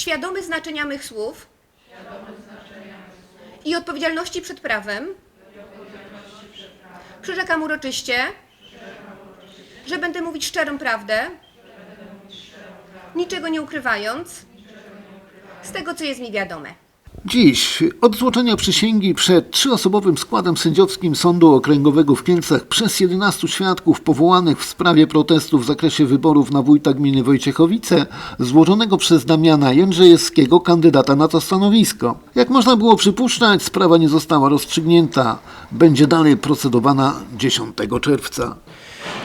świadomy znaczenia mych słów. I odpowiedzialności przed prawem, przyrzekam uroczyście, że będę mówić szczerą prawdę, niczego nie ukrywając, z tego, co jest mi wiadome. Dziś od złożenia przysięgi przed trzyosobowym składem sędziowskim Sądu Okręgowego w Kielcach przez 11 świadków powołanych w sprawie protestu w zakresie wyborów na wójta gminy Wojciechowice, złożonego przez Damiana Jędrzejewskiego, kandydata na to stanowisko. Jak można było przypuszczać, sprawa nie została rozstrzygnięta. Będzie dalej procedowana 10 czerwca.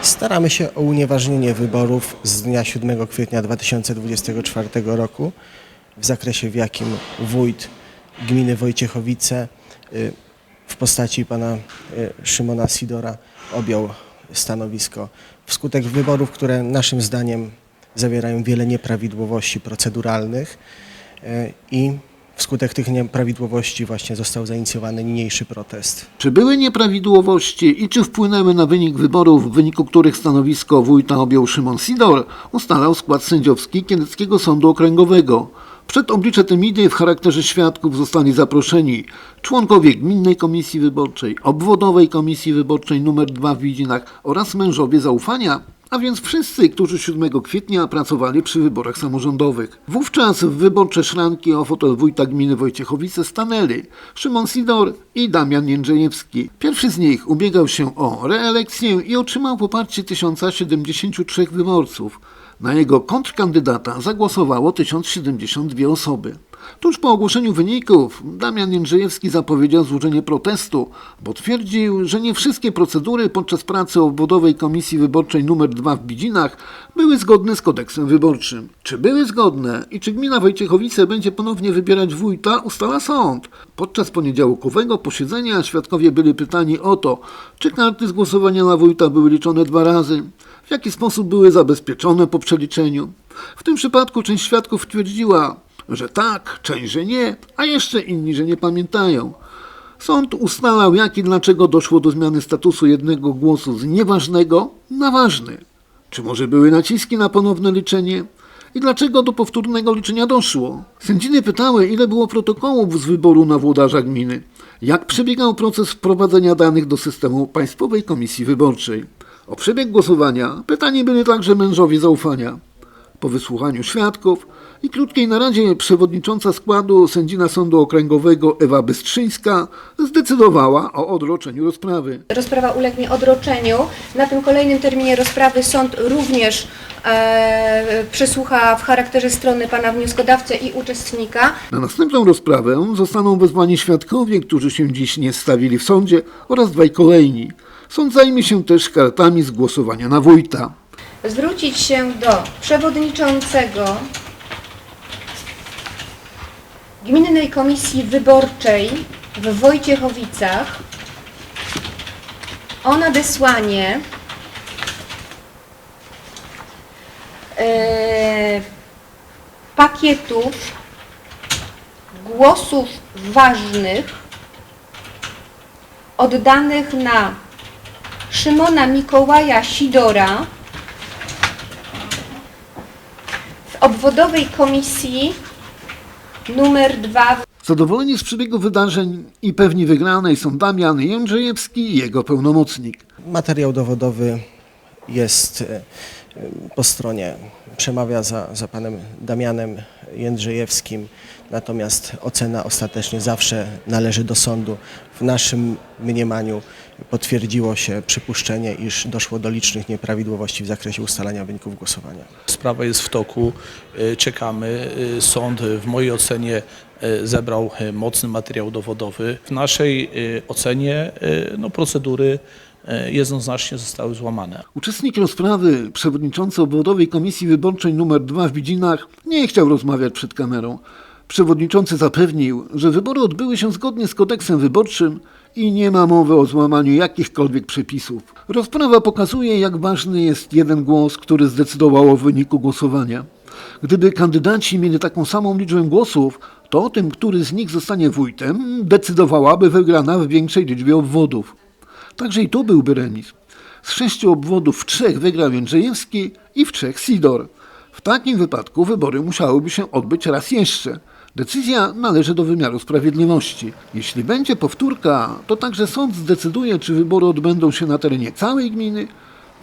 Staramy się o unieważnienie wyborów z dnia 7 kwietnia 2024 roku w zakresie, w jakim wójt gminy Wojciechowice y, w postaci pana y, Szymona Sidora objął stanowisko. Wskutek wyborów, które naszym zdaniem zawierają wiele nieprawidłowości proceduralnych y, i wskutek tych nieprawidłowości właśnie został zainicjowany niniejszy protest. Czy były nieprawidłowości i czy wpłynęły na wynik wyborów, w wyniku których stanowisko wójta objął Szymon Sidor, ustalał skład sędziowski Kieleckiego Sądu Okręgowego. Przed oblicze Temidy w charakterze świadków zostali zaproszeni członkowie Gminnej Komisji Wyborczej, Obwodowej Komisji Wyborczej nr 2 w Widzinach oraz mężowie zaufania, a więc wszyscy, którzy 7 kwietnia pracowali przy wyborach samorządowych. Wówczas w wyborcze szranki o fotel wójta gminy Wojciechowice stanęli Szymon Sidor i Damian Jędrzejewski. Pierwszy z nich ubiegał się o reelekcję i otrzymał poparcie 1073 wyborców. Na jego kontrkandydata zagłosowało 1072 osoby. Tuż po ogłoszeniu wyników Damian Jędrzejewski zapowiedział złożenie protestu, bo twierdził, że nie wszystkie procedury podczas pracy obwodowej Komisji Wyborczej nr 2 w Bidzinach były zgodne z kodeksem wyborczym. Czy były zgodne i czy gmina Wojciechowice będzie ponownie wybierać wójta, ustala sąd. Podczas poniedziałkowego posiedzenia świadkowie byli pytani o to, czy karty z głosowania na wójta były liczone dwa razy, w jaki sposób były zabezpieczone po przeliczeniu. W tym przypadku część świadków twierdziła, że tak, część, że nie, a jeszcze inni, że nie pamiętają. Sąd ustalał, jak i dlaczego doszło do zmiany statusu jednego głosu z nieważnego na ważny. Czy może były naciski na ponowne liczenie? I dlaczego do powtórnego liczenia doszło? Sędziny pytały, ile było protokołów z wyboru na włodarza gminy, jak przebiegał proces wprowadzenia danych do systemu Państwowej Komisji Wyborczej. O przebieg głosowania pytani byli także mężowie zaufania. Po wysłuchaniu świadków i krótkiej naradzie przewodnicząca składu sędzina Sądu Okręgowego Ewa Bystrzyńska zdecydowała o odroczeniu rozprawy. Rozprawa ulegnie odroczeniu. Na tym kolejnym terminie rozprawy sąd również e, przesłucha w charakterze strony pana wnioskodawcę i uczestnika. Na następną rozprawę zostaną wezwani świadkowie, którzy się dziś nie stawili w sądzie oraz dwaj kolejni. Sąd zajmie się też kartami z głosowania na wójta. zwrócić się do przewodniczącego Gminnej Komisji Wyborczej w Wojciechowicach o nadesłanie e, pakietów głosów ważnych oddanych na Szymona Mikołaja Sidora w obwodowej komisji numer 2 Zadowoleni z przebiegu wydarzeń i pewni wygranej są Damian Jędrzejewski i jego pełnomocnik. Materiał dowodowy jest e, po stronie, przemawia za, za panem Damianem Jędrzejewskim, natomiast ocena ostatecznie zawsze należy do sądu. W naszym mniemaniu potwierdziło się przypuszczenie, iż doszło do licznych nieprawidłowości w zakresie ustalania wyników głosowania. Sprawa jest w toku, y, czekamy. Y, Sąd w mojej ocenie y, zebrał mocny materiał dowodowy. W naszej ocenie no, procedury jednoznacznie zostały złamane. Uczestnik rozprawy, przewodniczący obwodowej komisji wyborczej nr 2 w Widzinach, nie chciał rozmawiać przed kamerą. Przewodniczący zapewnił, że wybory odbyły się zgodnie z kodeksem wyborczym i nie ma mowy o złamaniu jakichkolwiek przepisów. Rozprawa pokazuje, jak ważny jest jeden głos, który zdecydował o wyniku głosowania. Gdyby kandydaci mieli taką samą liczbę głosów, to o tym, który z nich zostanie wójtem, decydowałaby wygrana w większej liczbie obwodów. Także i tu byłby remis. Z sześciu obwodów w trzech wygrał Jędrzejewski i w trzech Sidor. W takim wypadku wybory musiałyby się odbyć raz jeszcze. Decyzja należy do wymiaru sprawiedliwości. Jeśli będzie powtórka, to także sąd zdecyduje, czy wybory odbędą się na terenie całej gminy,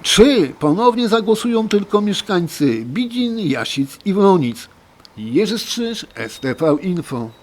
czy ponownie zagłosują tylko mieszkańcy Bidzin, Jasic i Wronic. Jerzy Strzyż, STV Info.